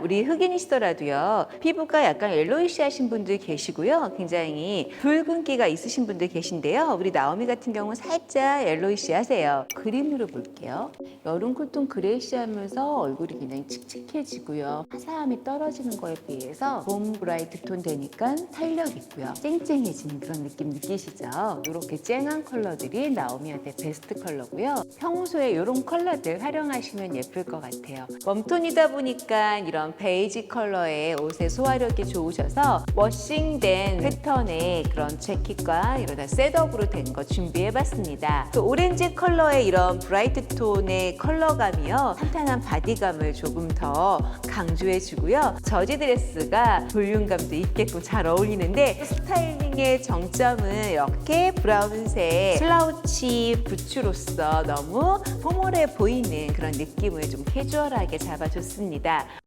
우리 흑인이시더라도요 피부가 약간 옐로이시 하신 분들 계시고요. 굉장히 붉은기가 있으신 분들 계신데요. 우리 나오미 같은 경우는 살짝 옐로이시 하세요. 그림으로 볼게요. 여름 쿨톤 그레이시 하면서 얼굴이 굉장히 칙칙해지고요. 화사함이 떨어지는 거에 비해서 봄 브라이트 톤 되니까 탄력 있고요. 쨍쨍해지는 그런 느낌 느끼시죠? 이렇게 쨍한 컬러들이 나오미한테 베스트 컬러고요. 평소에 이런 컬러들 활용하시면 예쁠 것 같아요. 웜톤이다 보니까 이런 베이지 컬러의 옷의 소화력이 좋으셔서 워싱된 패턴의 그런 재킷과 이런 셋업으로 된 거 준비해봤습니다. 또 오렌지 컬러의 이런 브라이트 톤의 컬러감이요. 탄탄한 바디감을 조금 더 강조해주고요. 저지 드레스가 볼륨감도 있게끔 잘 어울리는데 스타일링의 정점은 이렇게 브라운색 슬라우치 부츠로서 너무 포멀해 보이는 그런 느낌을 좀 캐주얼하게 잡아줬습니다.